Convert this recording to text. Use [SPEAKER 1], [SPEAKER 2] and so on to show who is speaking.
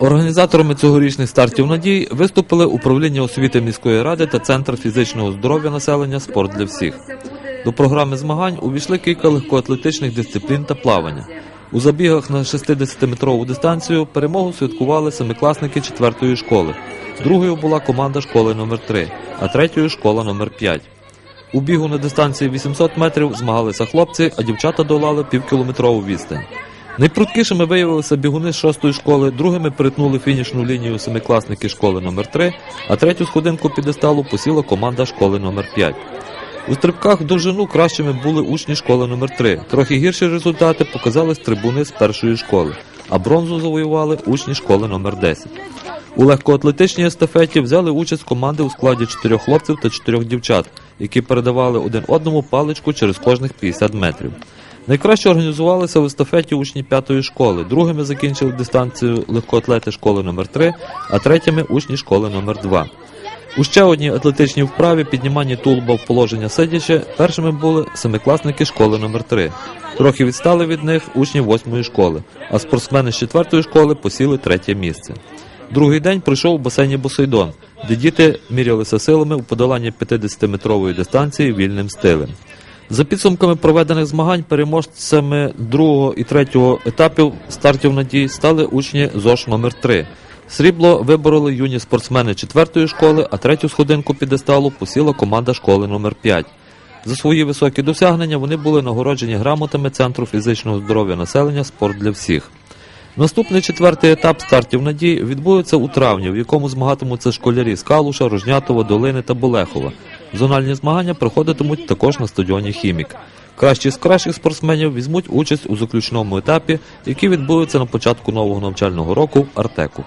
[SPEAKER 1] Організаторами цьогорічних стартів надій виступили управління освіти міської ради та центр фізичного здоров'я населення Спорт для всіх. До програми змагань увійшли кілька легкоатлетичних дисциплін та плавання. У забігах на 60-метрову дистанцію перемогу святкували семикласники 4-ї школи. Другою була команда школи номер 3 а третьою школа номер 5 У бігу на дистанції 800 метрів змагалися хлопці, а дівчата долали півкілометрову відстань. Найпрудкішими виявилися бігуни з шостої школи, другими перетнули фінішну лінію семикласники школи номер 3 а третю сходинку підесталу посіла команда школи номер 5 У стрибках в довжину кращими були учні школи номер 3 Трохи гірші результати показали трибуни з першої школи, а бронзу завоювали учні школи номер 10 У легкоатлетичній естафеті взяли участь команди у складі чотирьох хлопців та чотирьох дівчат, які передавали один одному паличку через кожних 50 метрів. Найкраще організувалися в естафеті учні п'ятої школи. Другими закінчили дистанцію легкоатлети школи номер 3 а третіми учні школи номер 2 У ще одній атлетичній вправі підніманні тулуба в положення сидячи першими були семикласники школи номер 3 Трохи відстали від них учні восьмої школи, а спортсмени з четвертої школи посіли третє місце. Другий день пройшов у басейні Босейдон, де діти мірялися силами у подоланні 50-метрової дистанції вільним стилем. За підсумками проведених змагань переможцями другого і третього етапів стартів надій стали учні ЗОШ номер 3 Срібло вибороли юні спортсмени четвертої школи, а третю сходинку підесталу посіла команда школи номер 5 За свої високі досягнення вони були нагороджені грамотами Центру фізичного здоров'я населення Спорт для всіх. Наступний четвертий етап стартів надій відбудеться у травні, в якому змагатимуться школярі з Калуша, Рожнятова, Долини та Болехова. Зональні змагання проходитимуть також на стадіоні Хімік. Кращі з кращих спортсменів візьмуть участь у заключному етапі, який відбудеться на початку нового навчального року в Артеку.